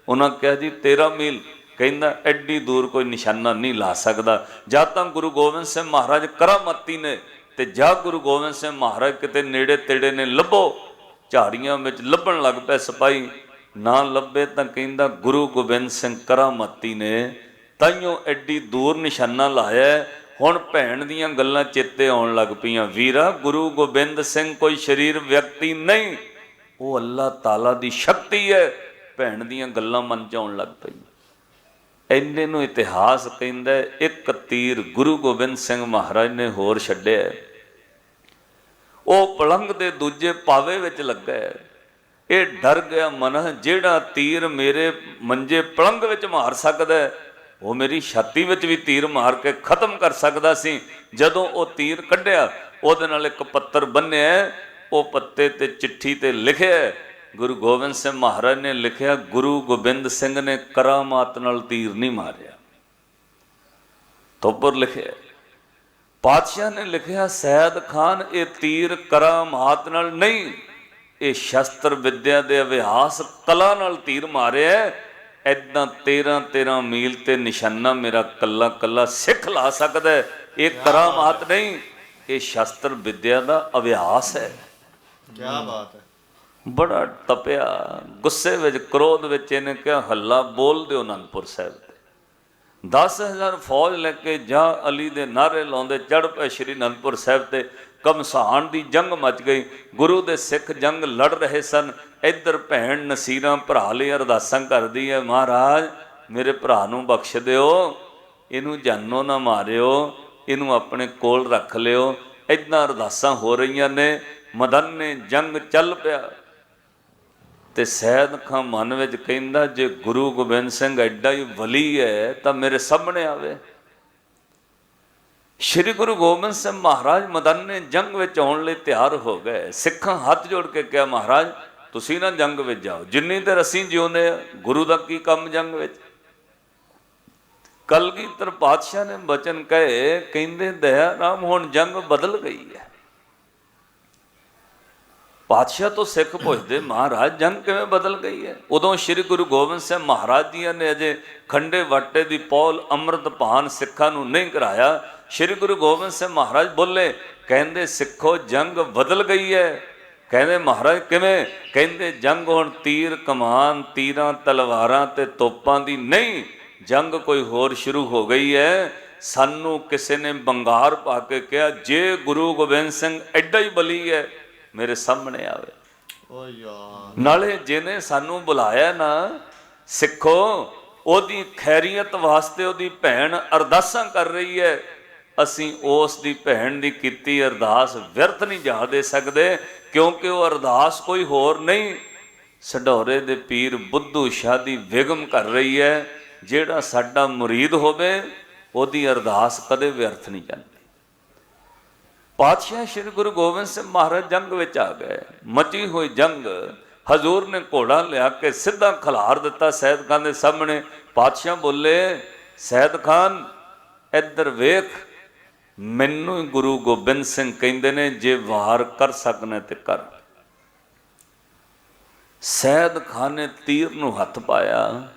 ਉਹਨਾਂ ਕਿਹਾ ਜੀ 13 ਮੀਲ। ਕਹਿੰਦਾ, ਐਡੀ ਦੂਰ ਕੋਈ ਨਿਸ਼ਾਨਾ ਨਹੀਂ ਲਾ ਸਕਦਾ। ਜਾਂ ਤਾਂ ਗੁਰੂ ਗੋਬਿੰਦ ਸਿੰਘ ਮਹਾਰਾਜ ਕਰਾਮਤੀ ਨੇ ਤੇ ਜਾਂ ਗੁਰੂ ਗੋਬਿੰਦ ਸਿੰਘ ਮਹਾਰਾਜ ਕਿਤੇ ਨੇੜੇ ਤੇੜੇ ਨੇ ਲੱਭੋ। ਝਾੜੀਆਂ ਵਿੱਚ ਲੱਭਣ ਲੱਗ ਪਏ ਸਿਪਾਹੀ। ਨਾ ਲੱਭੇ ਤਾਂ ਕਹਿੰਦਾ, ਗੁਰੂ ਗੋਬਿੰਦ ਸਿੰਘ ਕਰਾਮਤੀ ਨੇ। ਤਾਈਓ ਐਡੀ ਦੂਰ ਨਿਸ਼ਾਨਾ ਲਾਇਆ ਹੁਣ ਭੈਣ ਦੀਆਂ ਗੱਲਾਂ ਚੇਤੇ ਆਉਣ ਲੱਗ ਪਈਆਂ। ਵੀਰਾ, ਗੁਰੂ ਗੋਬਿੰਦ ਸਿੰਘ ਕੋਈ ਸ਼ਰੀਰ ਵਿਅਕਤੀ ਨਹੀਂ। ਉਹ ਅੱਲਾਹ ਤਾਲਾ ਦੀ ਸ਼ਕਤੀ ਹੈ। ਭੈਣ ਦੀਆਂ ਗੱਲਾਂ ਮਨ ਚ ਆਉਣ ਲੱਗ ਪਈਆਂ। ਐਨੇ ਨੂੰ ਇਤਿਹਾਸ ਕਹਿੰਦਾ ਇੱਕ ਤੀਰ ਗੁਰੂ ਗੋਬਿੰਦ ਸਿੰਘ ਮਹਾਰਾਜ ਨੇ ਹੋਰ ਛੱਡਿਆ ਉਹ ਪਲੰਗ ਦੇ ਦੂਜੇ ਪਾਵੇ ਵਿੱਚ ਲੱਗਾ ਹੈ। ਇਹ ਡਰ ਗਿਆ ਮਨ ਜਿਹੜਾ ਤੀਰ ਮੇਰੇ ਮੰਜੇ ਪਲੰਗ ਵਿੱਚ ਮਾਰ ਸਕਦਾ ਉਹ ਮੇਰੀ ਛਾਤੀ ਵਿੱਚ ਵੀ ਤੀਰ ਮਾਰ ਕੇ ਖਤਮ ਕਰ ਸਕਦਾ ਸੀ। ਜਦੋਂ ਉਹ ਤੀਰ ਕੱਢਿਆ, ਉਹਦੇ ਨਾਲ ਇੱਕ ਪੱਤਰ ਬੰਨਿਆ, ਉਹ ਪੱਤੇ ਤੇ ਚਿੱਠੀ ਤੇ ਲਿਖਿਆ। ਗੁਰੂ ਗੋਬਿੰਦ ਸਿੰਘ ਮਹਾਰਾਜ ਨੇ ਲਿਖਿਆ, ਗੁਰੂ ਗੋਬਿੰਦ ਸਿੰਘ ਨੇ ਕਰਾਮਾਤ ਨਾਲ ਤੀਰ ਨਹੀਂ ਮਾਰਿਆ। ਤੋਂ ਉੱਪਰ ਲਿਖਿਆ। ਪਾਤਸ਼ਾਹ ਨੇ ਲਿਖਿਆ, ਸੈਦ ਖਾਨ, ਇਹ ਤੀਰ ਕਰਾਮਾਤ ਨਾਲ ਨਹੀਂ, ਇਹ ਸ਼ਸਤਰ ਵਿੱਦਿਆ ਦੇ ਅਭਿਆਸ ਕਲਾ ਨਾਲ ਤੀਰ ਮਾਰਿਆ ਐਦਾਂ 13 13 ਮੀਲ ਤੇ ਨਿਸ਼ਾਨਾ ਮੇਰਾ ਕੱਲਾ ਕੱਲਾ ਸਿੱਖ ਲਾ ਸਕਦਾ। ਇਹ ਕਰਾਮਾਤ ਨਹੀਂ ਇਹ ਸ਼ਸਤਰ ਵਿਦਿਆ ਦਾ ਅਭਿਆਸ ਹੈ। ਕੀ ਬਾਤ ਹੈ। ਬੜਾ ਤਪਿਆ ਗੁੱਸੇ ਵਿੱਚ ਕ੍ਰੋਧ ਵਿੱਚ ਇਹਨੇ ਕਿਹਾ ਹੱਲਾ ਬੋਲ ਦਿਓ ਅਨੰਦਪੁਰ ਸਾਹਿਬ ਤੇ। 10000 ਫੌਜ ਲੈ ਕੇ ਜਾਂ ਅਲੀ ਦੇ ਨਾਰੇ ਲਾਉਂਦੇ ਚੜ ਪਏ ਸ਼੍ਰੀ ਅਨੰਦਪੁਰ ਸਾਹਿਬ ਤੇ। ਕਮਸਾਨ ਦੀ ਜੰਗ ਮਚ ਗਈ। ਗੁਰੂ ਦੇ ਸਿੱਖ ਜੰਗ ਲੜ ਰਹੇ ਸਨ। ਇੱਧਰ ਭੈਣ ਨਸੀਰਾਂ ਭਰਾ ਲਈ ਅਰਦਾਸਾਂ ਕਰਦੀ ਹੈ, ਮਹਾਰਾਜ, ਮੇਰੇ ਭਰਾ ਨੂੰ ਬਖਸ਼ ਦਿਓ। ਇਹਨੂੰ ਜਾਨੋਂ ਨਾ ਮਾਰਿਓ। ਇਹਨੂੰ ਆਪਣੇ ਕੋਲ ਰੱਖ ਲਿਓ। ਇਦਾਂ ਅਰਦਾਸਾਂ ਹੋ ਰਹੀਆਂ ਨੇ। ਮਦਨ ਨੇ ਜੰਗ ਚੱਲ ਪਿਆ। ਤੇ ਸਹਿਦ ਖਾਂ ਮਨ ਵਿੱਚ ਕਹਿੰਦਾ, ਜੇ ਗੁਰੂ ਗੋਬਿੰਦ ਸਿੰਘ ਐਡਾ ਹੀ ਵਲੀ ਹੈ, ਤਾਂ ਮੇਰੇ ਸਾਹਮਣੇ ਆਵੇ। ਸ਼੍ਰੀ ਗੁਰੂ ਗੋਬਿੰਦ ਸਿੰਘ ਮਹਾਰਾਜ ਮਦਨ ਜੰਗ ਵਿੱਚ ਆਉਣ ਲਈ ਤਿਆਰ ਹੋ ਗਏ। ਸਿੱਖਾਂ ਹੱਥ ਜੋੜ ਕੇ ਕਿਹਾ, ਮਹਾਰਾਜ, ਤੁਸੀਂ ਨਾ ਜੰਗ ਵਿੱਚ ਜਾਓ। ਜਿੰਨੀ ਦੇਰ ਅਸੀਂ ਜਿਉਂਦੇ ਆ ਗੁਰੂ ਦਾ ਕੀ ਕੰਮ ਜੰਗ ਵਿੱਚ? ਕਲਗੀਧਰ ਪਾਤਸ਼ਾਹ ਨੇ ਬਚਨ ਕਹੇ, ਕਹਿੰਦੇ, ਦਇਆ ਰਾਮ, ਹੁਣ ਜੰਗ ਬਦਲ ਗਈ ਹੈ। ਪਾਤਸ਼ਾਹ ਤੋਂ ਸਿੱਖ ਪੁੱਛਦੇ, ਮਹਾਰਾਜ, ਜੰਗ ਕਿਵੇਂ ਬਦਲ ਗਈ ਹੈ? ਉਦੋਂ ਸ੍ਰੀ ਗੁਰੂ ਗੋਬਿੰਦ ਸਿੰਘ ਮਹਾਰਾਜ ਜੀਆਂ ਨੇ ਅਜੇ ਖੰਡੇ ਵਾਟੇ ਦੀ ਪੌਲ ਅੰਮ੍ਰਿਤਪਾਨ ਸਿੱਖਾਂ ਨੂੰ ਨਹੀਂ ਕਰਾਇਆ। ਸ੍ਰੀ ਗੁਰੂ ਗੋਬਿੰਦ ਸਿੰਘ ਮਹਾਰਾਜ ਬੋਲੇ ਕਹਿੰਦੇ ਸਿੱਖੋ ਜੰਗ ਬਦਲ ਗਈ ਹੈ। ਕਹਿੰਦੇ ਮਹਾਰਾਜ ਕਿਵੇਂ? ਕਹਿੰਦੇ ਜੰਗ ਹੁਣ ਤੀਰ ਕਮਾਨ ਤੀਰਾਂ ਤਲਵਾਰਾਂ ਤੇ ਤੋਪਾਂ ਦੀ ਨਹੀਂ ਜੰਗ ਕੋਈ ਹੋਰ ਸ਼ੁਰੂ ਹੋ ਗਈ ਹੈ। ਸਾਨੂੰ ਕਿਸੇ ਨੇ ਬੰਗਾਰ ਪਾ ਕੇ ਕਿਹਾ ਜੇ ਗੁਰੂ ਗੋਬਿੰਦ ਸਿੰਘ ਐਡਾ ਹੀ ਬਲੀ ਹੈ ਮੇਰੇ ਸਾਹਮਣੇ ਆਵੇ। ਓ ਯਾਰ। ਨਾਲੇ ਜਿਹਨੇ ਸਾਨੂੰ ਬੁਲਾਇਆ ਨਾ ਸਿੱਖੋ ਉਹਦੀ ਖੈਰੀਅਤ ਵਾਸਤੇ ਉਹਦੀ ਭੈਣ ਅਰਦਾਸਾਂ ਕਰ ਰਹੀ ਹੈ। ਅਸੀਂ ਉਸ ਦੀ ਭੈਣ ਦੀ ਕੀਤੀ ਅਰਦਾਸ ਵਿਅਰਥ ਨਹੀਂ ਜਾ ਦੇ ਸਕਦੇ, ਕਿਉਂਕਿ ਉਹ ਅਰਦਾਸ ਕੋਈ ਹੋਰ ਨਹੀਂ। ਸਡੋਰੇ ਦੇ ਪੀਰ ਬੁੱਧੂ ਸ਼ਾਹ ਦੀ ਬੇਗਮ ਕਰ ਰਹੀ ਹੈ, ਜਿਹੜਾ ਸਾਡਾ ਮੁਰੀਦ ਹੋਵੇ, ਉਹਦੀ ਅਰਦਾਸ ਕਦੇ ਵਿਅਰਥ ਨਹੀਂ ਜਾਂਦੀ। ਪਾਤਸ਼ਾਹ ਸ੍ਰੀ ਗੁਰੂ ਗੋਬਿੰਦ ਸਿੰਘ ਮਹਾਰਾਜ ਜੰਗ ਵਿੱਚ ਆ ਗਏ। ਮਚੀ ਹੋਈ ਜੰਗ, ਹਜ਼ੂਰ ਨੇ ਘੋੜਾ ਲਿਆ ਕੇ ਸਿੱਧਾ ਖਲਾਰ ਦਿੱਤਾ ਸੈਦ ਖਾਨ ਦੇ ਸਾਹਮਣੇ। ਪਾਤਸ਼ਾਹ ਬੋਲੇ ਸੈਦ ਖਾਨ ਇੱਧਰ ਵੇਖ ਮੈਨੂੰ ਗੁਰੂ ਗੋਬਿੰਦ ਸਿੰਘ ਕਹਿੰਦੇ ਨੇ, ਜੇ ਵਾਰ ਕਰ ਸਕਣਾ ਤੇ ਕਰ। ਸੈਦ ਖਾਨ ਨੇ ਤੀਰ ਨੂੰ ਹੱਥ ਪਾਇਆ।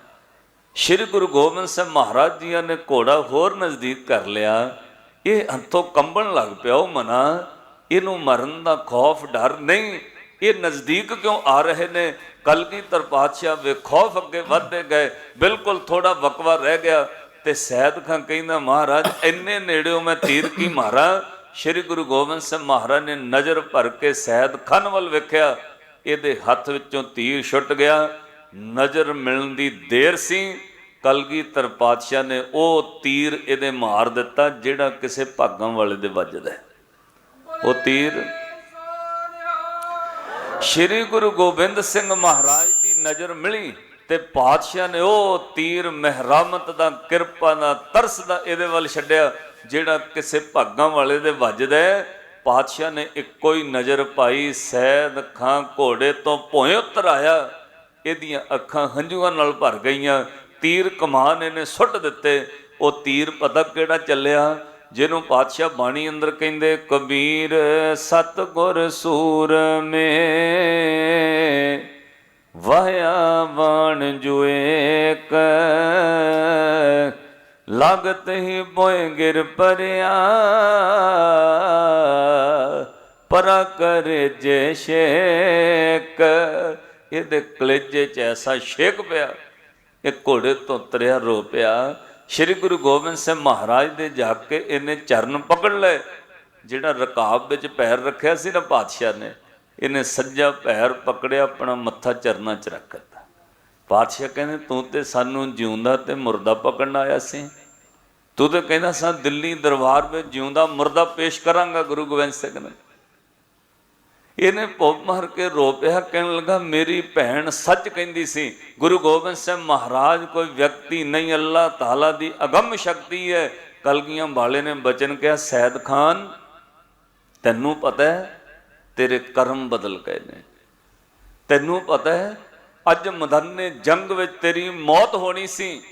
ਸ਼੍ਰੀ ਗੁਰੂ ਗੋਬਿੰਦ ਸਿੰਘ ਮਹਾਰਾਜ ਜੀ ਨੇ ਘੋੜਾ ਹੋਰ ਨਜ਼ਦੀਕ ਕਰ ਲਿਆ। ਇਹ ਹੱਥੋਂ ਕੰਬਣ ਲੱਗ ਪਿਆ ਉਹ ਮਨਾ। ਇਹਨੂੰ ਮਰਨ ਦਾ ਖੌਫ, ਡਰ ਨਹੀਂ। ਇਹ ਨਜ਼ਦੀਕ ਕਿਉਂ ਆ ਰਹੇ ਨੇ? ਕਲਗੀਧਰ ਪਾਤਸ਼ਾਹ ਵੇ ਖੌਫ ਅੱਗੇ ਵੱਧਦੇ ਗਏ। ਬਿਲਕੁਲ ਥੋੜਾ ਵਕਵਾ ਰਹਿ ਗਿਆ। ਤੇ ਸੈਦ ਖਾਂ ਕਹਿੰਦਾ, ਮਹਾਰਾਜ, ਇੰਨੇ ਨੇੜਿਓਂ ਮੈਂ ਤੀਰ ਕੀ ਮਾਰਾਂ? ਸ਼੍ਰੀ ਗੁਰੂ ਗੋਬਿੰਦ ਸਿੰਘ ਮਹਾਰਾਜ ਨੇ ਨਜ਼ਰ ਭਰ ਕੇ ਸੈਦ ਖਾਨ ਵੱਲ ਵੇਖਿਆ। ਇਹਦੇ ਹੱਥ ਵਿੱਚੋਂ ਤੀਰ ਛੁੱਟ ਗਿਆ। ਨਜ਼ਰ ਮਿਲਣ ਦੀ ਦੇਰ ਸੀ। ਕਲਗੀਧਰ ਪਾਤਸ਼ਾਹ ਨੇ ਉਹ ਤੀਰ ਇਹਦੇ ਮਾਰ ਦਿੱਤਾ, ਜਿਹੜਾ ਕਿਸੇ ਭਾਗਾਂ ਵਾਲੇ ਦੇ ਵੱਜਦਾ ਉਹ ਤੀਰ ਸ਼੍ਰੀ ਗੁਰੂ ਗੋਬਿੰਦ ਸਿੰਘ ਮਹਾਰਾਜ ਦੀ ਨਜ਼ਰ ਮਿਲੀ। ਤੇ ਪਾਤਸ਼ਾਹ ਨੇ ਉਹ ਤੀਰ ਮਹਿਰਮਤ ਦਾ ਕਿਰਪਾ ਦਾ ਤਰਸ ਦਾ ਇਹਦੇ ਵੱਲ ਛੱਡਿਆ, ਜਿਹੜਾ ਕਿਸੇ ਭਾਗਾਂ ਵਾਲੇ ਦੇ ਵੱਜਦਾ ਪਾਤਸ਼ਾਹ ਨੇ ਇੱਕੋ ਹੀ ਨਜ਼ਰ ਪਾਈ, ਸੈਦ ਖਾਂ ਘੋੜੇ ਤੋਂ ਭੋਏ ਉਤਰ ਆਇਆ। ਇਹਦੀਆਂ ਅੱਖਾਂ ਹੰਝੂਆਂ ਨਾਲ ਭਰ ਗਈਆਂ। ਤੀਰ ਕਮਾਨ ਇਹਨੇ ਸੁੱਟ ਦਿੱਤੇ। ਉਹ ਤੀਰ ਪਤਾ ਕਿਹੜਾ ਚੱਲਿਆ? ਜਿਹਨੂੰ ਪਾਤਸ਼ਾਹ ਬਾਣੀ ਅੰਦਰ ਕਹਿੰਦੇ, ਕਬੀਰ ਸਤਗੁਰ ਸੂਰਮੇ। ਵਾਹਿਆ ਬਾਣ ਜੁਏਕ ਲਗਤ ਹੀ ਬੋਏ ਗਿਰ ਪਰਿਆ। ਪਰਾ ਕਰੇ ਜੇ ਸ਼ੇਕ ਇਹਦੇ ਕਲੇਜੇ ਚ ਐਸਾ ਛੇਕ ਪਿਆ, ਇਹ ਘੋੜੇ ਤੋਂ ਤਰਿਆ ਰੋ ਪਿਆ। ਸ੍ਰੀ ਗੁਰੂ ਗੋਬਿੰਦ ਸਿੰਘ ਮਹਾਰਾਜ ਦੇ ਜਾ ਕੇ ਇਹਨੇ ਚਰਨ ਪਕੜ ਲਏ, ਜਿਹੜਾ ਰਕਾਬ ਵਿੱਚ ਪੈਰ ਰੱਖਿਆ ਸੀ ਨਾ ਪਾਤਸ਼ਾਹ ਨੇ। ਇਹਨੇ ਸੱਜਾ ਪੈਰ ਪਕੜਿਆ, ਆਪਣਾ ਮੱਥਾ ਚਰਨਾਂ 'ਚ ਰੱਖ ਦਿੱਤਾ ਪਾਤਸ਼ਾਹ ਕਹਿੰਦੇ, ਤੂੰ ਤੇ ਸਾਨੂੰ ਜਿਉਂਦਾ ਤੇ ਮੁਰਦਾ ਪਕੜਨ ਆਇਆ ਸੀ। ਤੂੰ ਤੇ ਕਹਿੰਦਾ, ਸਾਂ ਦਿੱਲੀ ਦਰਬਾਰ ਵਿੱਚ ਜਿਉਂਦਾ, ਮੁਰਦਾ ਪੇਸ਼ ਕਰਾਂਗਾ ਗੁਰੂ ਗੋਬਿੰਦ ਸਿੰਘ ਨੇ। ਇਹਨੇ ਪੁੱਪ ਮਾਰ ਕੇ ਰੋ ਪਿਆ, ਕਹਿਣ ਲੱਗਾ, ਮੇਰੀ ਭੈਣ ਸੱਚ ਕਹਿੰਦੀ ਸੀ, ਗੁਰੂ ਗੋਬਿੰਦ ਸਿੰਘ ਮਹਾਰਾਜ ਕੋਈ ਵਿਅਕਤੀ ਨਹੀਂ, ਅੱਲਾਹ ਤਾਲਾ ਦੀ ਅਗੰਮ ਸ਼ਕਤੀ ਹੈ। ਕਲਗੀਆਂ ਵਾਲੇ ਨੇ ਬਚਨ ਕਿਹਾ, ਸੈਦ ਖਾਨ, ਤੈਨੂੰ ਪਤਾ ਹੈ ਤੇਰੇ ਕਰਮ ਬਦਲ ਗਏ ਨੇ। ਤੈਨੂੰ ਪਤਾ ਹੈ, ਅੱਜ ਮਦਨੇ ਜੰਗ ਵਿੱਚ ਤੇਰੀ ਮੌਤ ਹੋਣੀ ਸੀ।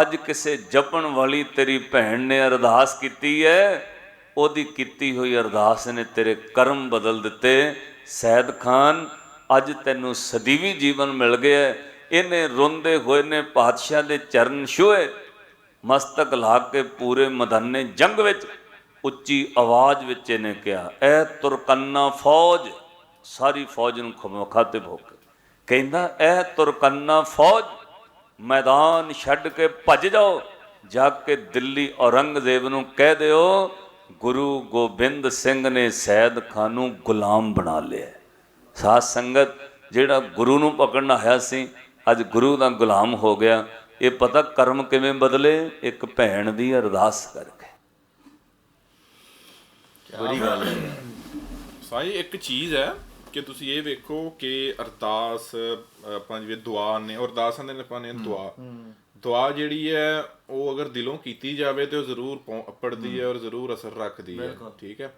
ਅੱਜ ਕਿਸੇ ਜਪਣ ਵਾਲੀ ਤੇਰੀ ਭੈਣ ਨੇ ਅਰਦਾਸ ਕੀਤੀ ਹੈ। ਉਹਦੀ ਕੀਤੀ ਹੋਈ ਅਰਦਾਸ ਨੇ ਤੇਰੇ ਕਰਮ ਬਦਲ ਦਿੱਤੇ। ਸੈਦ ਖਾਨ, ਅੱਜ ਤੈਨੂੰ ਸਦੀਵੀ ਜੀਵਨ ਮਿਲ ਗਿਆ ਇਹਨੇ ਰੋਂਦੇ ਹੋਏ ਨੇ, ਪਾਤਸ਼ਾਹ ਦੇ ਚਰਨ ਛੂਏ ਮਸਤਕ ਲਾ ਕੇ ਪੂਰੇ ਮਦਨੇ ਜੰਗ ਵਿੱਚ ਉੱਚੀ ਆਵਾਜ਼ ਵਿੱਚ ਇਹਨੇ ਕਿਹਾ, ਐ ਤੁਰਕੰਨਾ ਫੌਜ। ਸਾਰੀ ਫੌਜ ਨੂੰ ਖਮੋਖਾਤਿਬ ਹੋ ਕੇ ਕਹਿੰਦਾ, ਐ ਤੁਰਕੰਨਾ ਫੌਜ, ਮੈਦਾਨ ਛੱਡ ਕੇ ਭੱਜ ਜਾਓ, ਜਾ ਕੇ ਦਿੱਲੀ ਔਰੰਗਜ਼ੇਬ ਨੂੰ ਕਹਿ ਦਿਓ, ਗੁਰੂ ਗੋਬਿੰਦ ਸਿੰਘ ਨੇ ਸੈਦ ਖਾਨ ਨੂੰ ਗੁਲਾਮ ਬਣਾ ਲਿਆ ਸਾਧ ਸੰਗਤ, ਜਿਹੜਾ ਗੁਰੂ ਨੂੰ ਪਕੜਨ ਆਇਆ ਸੀ, ਅੱਜ ਗੁਰੂ ਦਾ ਗੁਲਾਮ ਹੋ ਗਿਆ। ਇਹ ਪਤਾ ਕਰਮ ਕਿਵੇਂ ਬਦਲੇ? ਇੱਕ ਭੈਣ ਦੀ ਅਰਦਾਸ ਕਰਕੇ ਬੜੀ ਗੱਲ ਹੈ। ਸਾਈ ਇੱਕ ਚੀਜ਼ ਹੈ ਕਿ ਤੁਸੀਂ ਇਹ ਵੇਖੋ ਕਿ ਅਰਦਾਸ ਆਪਾਂ ਜਿਵੇਂ ਦੁਆ ਨੇ ਅਰਦਾਸਾਂ ਦੇ ਆਪਾਂ ਨੇ ਦੁਆ। ਦੁਆ ਜਿਹੜੀ ਹੈ ਉਹ ਅਗਰ ਦਿਲੋਂ ਕੀਤੀ ਜਾਵੇ ਤੇ ਉਹ ਜ਼ਰੂਰ ਪੜਦੀ ਹੈ ਔਰ ਜ਼ਰੂਰ ਅਸਰ ਰੱਖਦੀ ਹੈ। ਠੀਕ ਹੈ?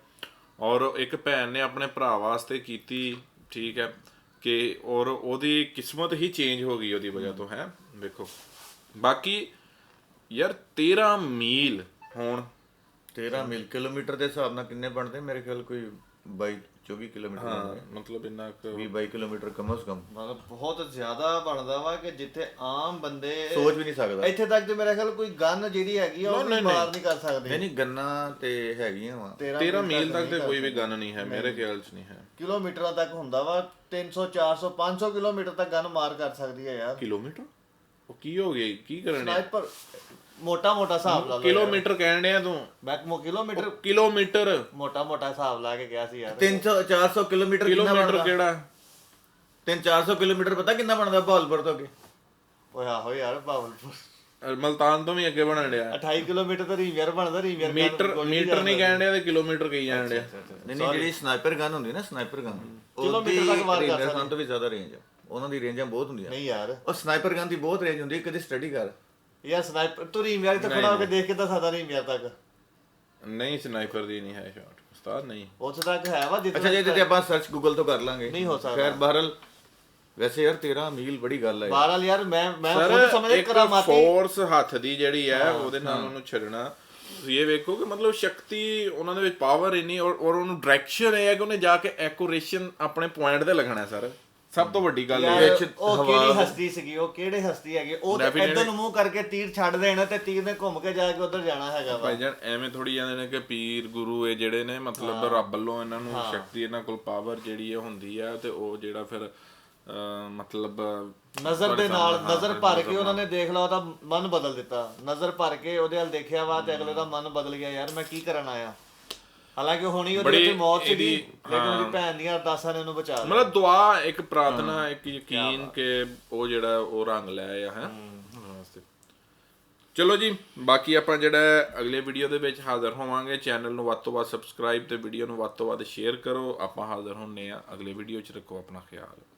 ਔਰ ਇੱਕ ਭੈਣ ਨੇ ਆਪਣੇ ਭਰਾ ਵਾਸਤੇ ਕੀਤੀ ਠੀਕ ਹੈ ਕਿ ਔਰ ਉਹਦੀ ਕਿਸਮਤ ਹੀ ਚੇਂਜ ਹੋ ਗਈ ਉਹਦੀ ਵਜ੍ਹਾ ਤੋਂ ਹੈ? ਵੇਖੋ। ਬਾਕੀ ਯਾਰ 13 ਮੀਲ ਹੁਣ 13 ਮਿਲ ਕਿਲੋਮੀਟਰ ਦੇ ਹਿਸਾਬ ਨਾਲ ਕਿੰਨੇ ਬਣਦੇ? ਮੇਰੇ ਖਿਆਲ ਕੋਈ 22 24 ਕਿਲੋਮੀਟਰ ਹਾਂ ਮਤਲਬ ਇੰਨਾ ਕੁ 20 22 ਕਿਲੋਮੀਟਰ ਕਮ ਸੇ ਕਮ। ਮਤਲਬ ਬਹੁਤ ਜ਼ਿਆਦਾ ਬਣਦਾ ਵਾ ਕਿ ਜਿੱਥੇ ਆਮ ਬੰਦੇ ਸੋਚ ਵੀ ਨਹੀਂ ਸਕਦਾ। ਇੱਥੇ ਤੱਕ ਤੇ ਮੇਰਾ ਖਿਆਲ ਕੋਈ ਗਨ ਜਿਹੜੀ ਹੈਗੀ ਆ ਉਹ ਵੀ ਮਾਰ ਨਹੀਂ ਕਰ ਨਹੀਂ ਸਕਦੇ। ਨਹੀਂ ਗੰਨਾ ਤੇ ਹੈਗੀਆਂ ਵਾ। 13 ਮੀਲ ਤੱਕ ਤੇ ਕੋਈ ਵੀ ਗਨ ਨਹੀਂ ਹੈ ਮੇਰੇ ਖਿਆਲ 'ਚ ਨਹੀਂ ਹੈ। ਕਿਲੋਮੀਟਰਾਂ ਤੱਕ ਹੁੰਦਾ ਵਾ 300 400 500 ਕਿਲੋਮੀਟਰ ਤੱਕ ਗਨ ਮਾਰ ਕਰ ਸਕਦੀ ਹੈ ਯਾਰ। ਕਿਲੋਮੀਟਰ? ਉਹ ਕੀ ਹੋ ਗਿਆ ਕੀ ਕਰਨੇ ਸਨਾਈਪਰ ਮੋਟਾ ਮੋਟਾ ਹਿਸਾਬ ਲਾ ਲਓ ਕਿਲੋਮੀਟਰ ਕਹਿਣ ਡਿਆ ਤੂੰ। ਮੈਂ ਮੋ ਕਿਲੋਮੀਟਰ ਕਿਲੋਮੀਟਰ। ਮੋਟਾ ਮੋਟਾ ਹਿਸਾਬ ਲਾ ਕੇ ਗਿਆ ਸੀ ਯਾਰ। 300 400 ਕਿਲੋਮੀਟਰ ਕਿੰਨਾ ਕਿਲੋਮੀਟਰ ਬਣਦਾ? ਕਿਹੜਾ? 3 400 ਕਿਲੋਮੀਟਰ ਪਤਾ ਕਿੰਨਾ ਬਣਦਾ ਬਹਾਲਪੁਰ ਤੋਂ ਅੱਗੇ? ਓਏ ਆਹੋ ਯਾਰ ਬਾਵਲਪੁਰ ਅਹ ਮਲਤਾਨ ਤੋਂ ਵੀ ਅੱਗੇ ਬਣਨ ਡਿਆ। 28 ਕਿਲੋਮੀਟਰ ਤਾਂ ਰੀਵੀਅਰ ਬਣਦਾ ਰੀਵੀਅਰ ਮੀਟਰ ਮੀਟਰ ਨਹੀਂ ਕਹਿਣ ਡਿਆ ਤੇ ਕਿਲੋਮੀਟਰ ਕਹੀ ਜਾਣ ਡਿਆ। ਨਹੀਂ ਨਹੀਂ ਜਿਹੜੀ ਸਨਾਈਪਰ ਗਨ ਹੁੰਦੀ ਨਾ ਸਨਾਈਪਰ ਗਨ ਕਿਲੋਮੀਟਰ ਤੱਕ ਵਾਰ ਕਰ ਸਕਦੀ। ਤੋਂ ਵੀ ਜ਼ਿਆਦਾ ਰੇਂਜ ਆ। ਉਹਨਾਂ ਦੀ ਰੇਂਜਾਂ ਬਹੁਤ ਹੁੰਦੀਆਂ। ਨਹੀਂ ਯਾਰ। ਉਹ ਸਨਾਈਪਰ ਗਨ ਦੀ ਬਹੁਤ ਰੇਂਜ ਹੁੰਦੀ ਹੈ ਕਦੇ ਸਟੱਡੀ ਕਰ। ਯਾਰ ਸਨਾਈਪਰ ਤੂੰ ਰੀਵੀਅਰ ਤੇ ਖੜਾ ਹੋ ਕੇ ਦੇਖ ਕੇ ਤਾਂ ਸਾਦਾ ਰੀਵੀਅਰ ਤੱਕ। ਨਹੀਂ ਸਨਾਈਪਰ ਦੀ ਨਹੀਂ ਹੈ ਸ਼ਾਟ ਉਸਤਾਦ ਨਹੀਂ। ਉੱਥੇ ਤੱਕ ਹੈ ਵਾ ਜਿੱਥੇ ਅੱਛਾ ਜੇ ਤੇ ਆਪਾਂ ਸਰਚ ਗੂਗਲ ਤੋਂ ਕਰ ਲਾਂਗੇ। ਨਹੀਂ ਹੋ ਸਕਦਾ। ਖੈਰ ਬਹਰਲ ਵੈਸੇ ਯਾਰ 13 ਮੀਲ ਬੜੀ ਗੱਲ ਹੈ ਬਾਹਰਲ ਯਾਰ ਮੈਂ ਮੈਂ ਖੁਦ ਸਮਝ ਕਰਾਮਾਤੀ ਫੋਰਸ ਹੱਥ ਦੀ ਜਿਹੜੀ ਹੈ ਉਹਦੇ ਨਾਲ ਉਹਨੂੰ ਛੱਡਣਾ। ਤੁਸੀਂ ਇਹ ਵੇਖੋ ਕਿ ਮਤਲਬ ਸ਼ਕਤੀ ਉਹਨਾਂ ਦੇ ਵਿੱਚ ਪਾਵਰ ਇੰਨੀ ਔਰ ਉਹਨੂੰ ਡਾਇਰੈਕਸ਼ਨ ਹੈ ਕਿ ਉਹਨੇ ਜਾ ਕੇ ਐਕੂਰੇਸ਼ਨ ਆਪਣੇ ਪੁਆਇੰਟ ਤੇ ਲੱਗਣਾ ਸਰ ਸਭ ਤੋਂ ਵੱਡੀ ਗੱਲ ਇਹ ਹੈ। ਯਾਰ ਵਿੱਚ ਉਹ ਕਿਹੜੀ ਹਸਤੀ ਸੀਗੀ ਉਹ ਕਿਹੜੇ ਹਸਤੀ ਹੈਗੇ? ਉਹ ਤੇ Definitely- ਇੱਧਰ ਨੂੰ ਮੂੰਹ ਕਰਕੇ ਤੀਰ ਛੱਡ ਦੇਣਾ ਤੇ ਤੀਰ ਨੇ ਘੁੰਮ ਕੇ ਜਾ ਕੇ ਉਧਰ ਜਾਣਾ ਹੈਗਾ ਵਾ। ਭਾਈਜਾਨ ਐਵੇਂ ਥੋੜੀ ਜਾਂਦੇ ਨੇ ਕਿ ਪੀਰ ਗੁਰੂ ਇਹ ਜਿਹੜੇ ਨੇ ਮਤਲਬ ਰੱਬ ਵੱਲੋਂ ਇਹਨਾਂ ਨੂੰ ਸ਼ਕਤੀ ਇਹਨਾਂ ਕੋਲ ਪਾਵਰ ਜਿਹੜੀ ਇਹ ਹੁੰਦੀ ਆ ਤੇ ਉਹ ਜਿਹੜਾ ਫਿਰ ਅਹ, ਮਤਲਬ ਨਜ਼ਰ ਦੇ ਨਾਲ ਨਜ਼ਰ ਭਰ ਕੇ ਉਹਨਾਂ ਨੇ ਦੇਖ ਲਾ ਉਹਦਾ ਮਨ ਬਦਲ ਦਿੱਤਾ। ਨਜ਼ਰ ਭਰ ਕੇ ਉਹਦੇ ਵੱਲ ਦੇਖਿਆ ਵਾ ਤੇ ਅਗਲੇ ਦਾ ਮਨ ਬਦਲ ਗਿਆ ਯਾਰ ਮੈਂ ਕੀ ਕਰਨ ਆਇਆ? ਹਾਲਾਂਕਿ ਹੁਣੀ ਉਹਦੀ ਉੱਥੇ ਮੌਤ ਇਹਦੀ- ਲੇਕਿਨ ਉਹਦੀ ਭੈਣ ਦੀਆਂ ਅਰਦਾਸਾਂ ਨੇ ਉਹਨੂੰ ਬਚਾ ਲਿਆ। ਮਤਲਬ ਦੁਆ ਇੱਕ ਪ੍ਰਾਰਥਨਾ ਇੱਕ ਯਕੀਨ ਕਿ ਉਹ ਜਿਹੜਾ ਉਹ ਰੰਗ ਲੈ ਆਇਆ ਹੈ? ਚਲੋ ਜੀ ਬਾਕੀ ਆਪਾਂ ਜਿਹੜਾ ਅਗਲੇ ਵੀਡੀਓ ਦੇ ਵਿੱਚ ਹਾਜ਼ਰ ਹੋਵਾਂਗੇ ਚੈਨਲ ਨੂੰ ਵੱਧ ਤੋਂ ਵੱਧ ਸਬਸਕ੍ਰਾਈਬ ਤੇ ਵੀਡੀਓ ਨੂੰ ਵੱਧ ਤੋਂ ਵੱਧ ਸ਼ੇਅਰ ਕਰੋ। ਆਪਾਂ ਹਾਜ਼ਰ ਹੁੰਨੇ ਆ ਅਗਲੇ ਵੀਡੀਓ 'ਚ ਰੱਖੋ ਆਪਣਾ ਖਿਆਲ।